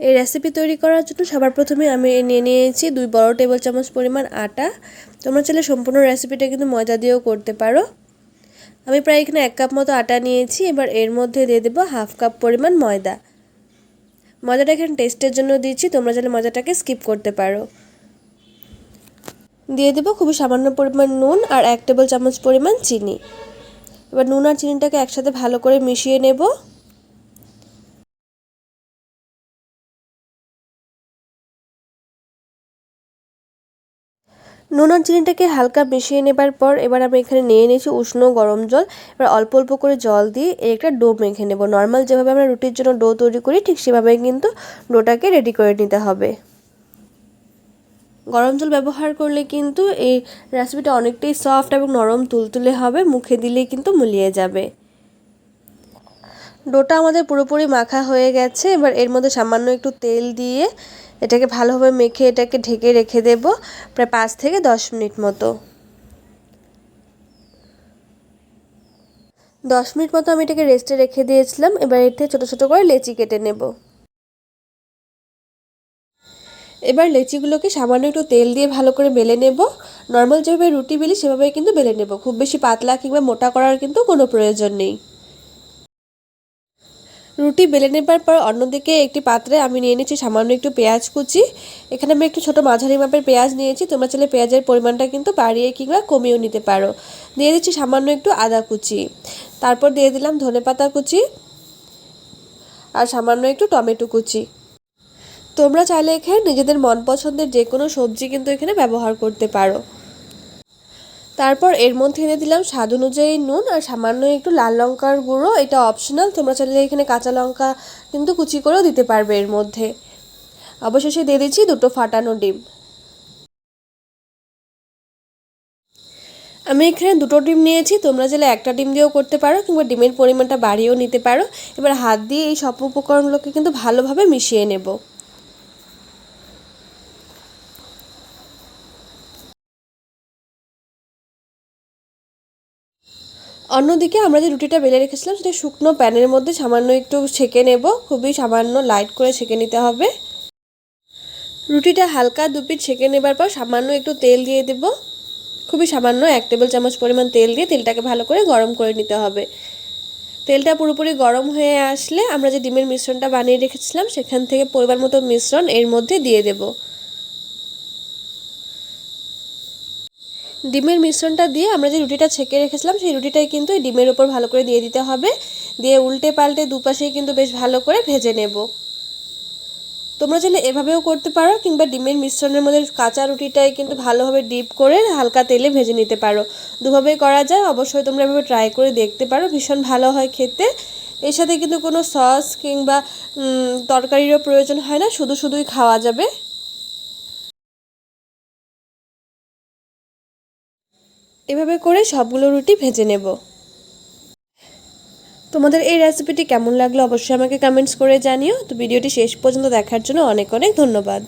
এই রেসিপি তৈরি করার জন্য সবার প্রথমে আমি নিয়ে নিয়েছি দুই বড় টেবিল চামচ পরিমাণ আটা। তোমরা চাইলে সম্পূর্ণ রেসিপিটা কিন্তু ময়দা দিয়েও করতে পারো। আমি প্রায় এখানে এক কাপ মতো আটা নিয়েছি, এবার এর মধ্যে দিয়ে দেবো হাফ কাপ পরিমাণ ময়দা। ময়দাটা এখানে টেস্টের জন্য দিচ্ছি তোমরা চাইলে ময়দাটাকে স্কিপ করতে পারো। দিয়ে দেবো খুবই সামান্য পরিমাণ নুন আর এক টেবিল চামচ পরিমাণ চিনি। এবার নুন আর চিনিটাকে একসাথে ভালো করে মিশিয়ে নেব। নুন আর চিনিটাকে হালকা মিশিয়ে নেবার পর এবার আমি এখানে নিয়ে নিয়েছি উষ্ণ গরম জল। এবার অল্প অল্প করে জল দিয়ে এর একটা ডো মেখে নেব। নর্মাল যেভাবে আমরা রুটির জন্য ডো তৈরি করি, ঠিক সেভাবে কিন্তু ডোটাকে রেডি করে নিতে হবে। গরম জল ব্যবহার করলে কিন্তু এই রেসিপিটা অনেকটাই সফট এবং নরম তুলতুলে হবে, মুখে দিলেই কিন্তু মুলিয়ে যাবে। ডোটা আমাদের পুরোপুরি মাখা হয়ে গেছে। এবার এর মধ্যে সামান্য একটু তেল দিয়ে এটাকে ভালোভাবে মেখে এটাকে ঢেকে রেখে দেব প্রায় পাঁচ থেকে দশ মিনিট মতো। দশ মিনিট মতো আমি এটাকে রেস্টে রেখে দিয়েছিলাম। এবার এর থেকে ছোটো ছোটো করে লেচি কেটে নেব। এবার লেচিগুলোকে সামান্য একটু তেল দিয়ে ভালো করে বেলে নেব। নর্মাল যেভাবে রুটি বেলি, সেভাবে কিন্তু বেলে নেব। খুব বেশি পাতলা কিংবা মোটা করার কিন্তু কোনো প্রয়োজন নেই। রুটি বেলে নেবার পর অন্যদিকে একটি পাত্রে আমি নিয়ে নিচ্ছি সামান্য একটু পেঁয়াজ কুচি। এখানে আমি একটু ছোটো মাঝারি মাপের পেঁয়াজ নিয়েছি। তোমরা চাইলে পেঁয়াজের পরিমাণটা কিন্তু বাড়িয়ে কিংবা কমিয়েও নিতে পারো। দিয়ে দিচ্ছি সামান্য একটু আদা কুচি। তারপর দিয়ে দিলাম ধনে পাতা কুচি আর সামান্য একটু টমেটো কুচি। তোমরা চাইলে এখানে নিজেদের মন পছন্দের যে কোনো সবজি কিন্তু এখানে ব্যবহার করতে পারো। তারপর এর মধ্যে এনে দিলাম স্বাদ অনুযায়ী নুন আর সামান্য একটু লাল লঙ্কার গুঁড়ো। এটা অপশনাল তোমরা চাইলে এখানে কাঁচা লঙ্কা কিন্তু কুচি করেও দিতে পারবে এর মধ্যে। অবশেষে দিয়ে দিচ্ছি দুটো ফাটানো ডিম। আমি এখানে দুটো ডিম নিয়েছি, তোমরা চাইলে একটা ডিম দিয়েও করতে পারো কিংবা ডিমের পরিমাণটা বাড়িয়েও নিতে পারো। এবার হাত দিয়ে এই সব উপকরণগুলোকে কিন্তু ভালোভাবে মিশিয়ে নেব। অন্যদিকে আমরা যে রুটিটা বেলে রেখেছিলাম সেটা শুকনো প্যানের মধ্যে সামান্য একটু ছেঁকে নেব। খুবই সামান্য লাইট করে ছেঁকে নিতে হবে। রুটিটা হালকা দুপিট ছেঁকে নেবার পর সামান্য একটু তেল দিয়ে দেব। খুবই সামান্য এক টেবিল চামচ পরিমাণ তেল দিয়ে তেলটাকে ভালো করে গরম করে নিতে হবে। তেলটা পুরোপুরি গরম হয়ে আসলে আমরা যে ডিমের মিশ্রণটা বানিয়ে রেখেছিলাম সেখান থেকে পরিমাণ মতো মিশ্রণ এর মধ্যে দিয়ে দেবো। ডিমের মিশ্রণটা দিয়ে আমরা যে রুটিটা ছেঁকে রেখেছিলাম, সেই রুটিটাই কিন্তু এই ডিমের উপর ভালো করে দিয়ে দিতে হবে। দিয়ে উল্টে পাল্টে দুপাশেই কিন্তু বেশ ভালো করে ভেজে নেব। তোমরা চাইলে এভাবেও করতে পারো, কিংবা ডিমের মিশ্রণের মধ্যে কাঁচা রুটিটাই কিন্তু ভালোভাবে ডিপ করে হালকা তেলে ভেজে নিতে পারো। দুভাবেই করা যায়, অবশ্যই তোমরা এভাবে ট্রাই করে দেখতে পারো, ভীষণ ভালো হয় খেতে। এর সাথে কিন্তু কোনো সস কিংবা তরকারিরও প্রয়োজন হয় না, শুধু শুধুই খাওয়া যাবে। এভাবে করে সবগুলো রুটি ভেজে নেব। তোমাদের এই রেসিপিটি কেমন লাগল অবশ্যই আমাকে কমেন্টস করে জানিও। তো ভিডিওটি শেষ পর্যন্ত দেখার জন্য অনেক অনেক ধন্যবাদ।